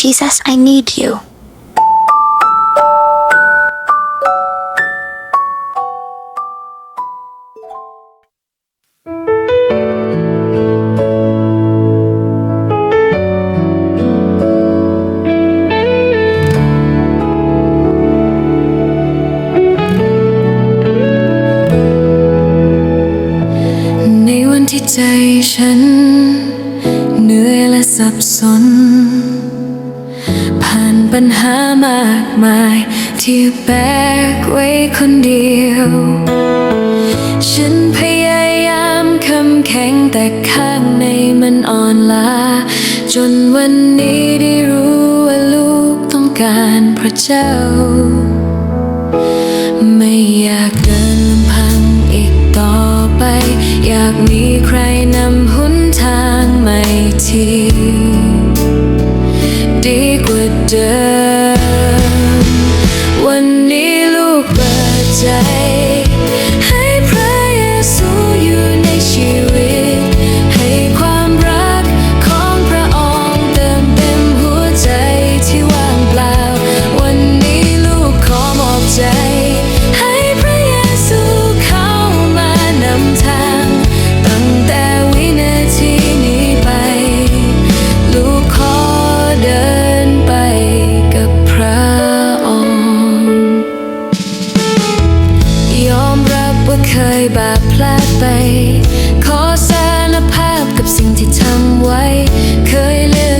Jesus, I need you. ในวันที่ใจฉันเหนื่อยและสับสนผ่านปัญหามากมาย ที่แบกไว้คนเดียว ฉันพยายามคำแข็งแต่ข้างในมันอ่อนล้า จนวันนี้ได้รู้ว่าลูกต้องการพระเจ้า ไม่อยากเดิน เดิม วันนี้ลูกเปิดใจ ลาดไป ขอสารภาพกับสิ่งที่ทำไว้ เคยเลือก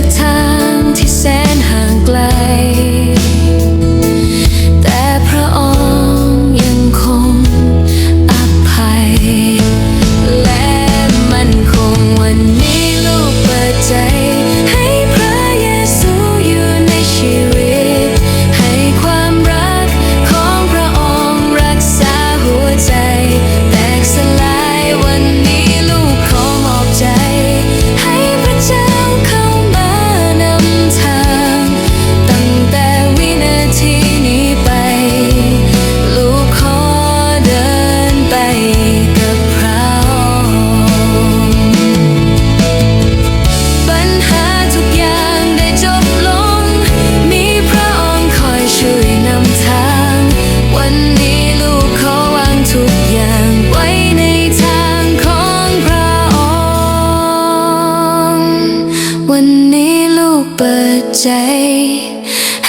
นี้ลูกเปิดใจ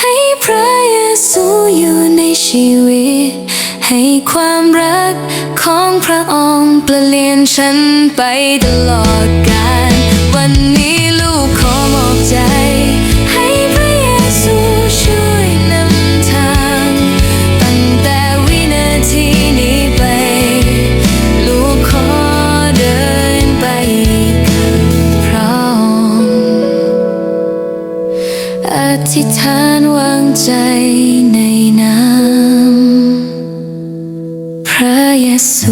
ให้พระเยซูอยู่ในชีวิต ให้ความรักของพระองค์เปลี่ยนฉันไปตลอดกาล ธิษฐานวางใจในน้ำพระเยซู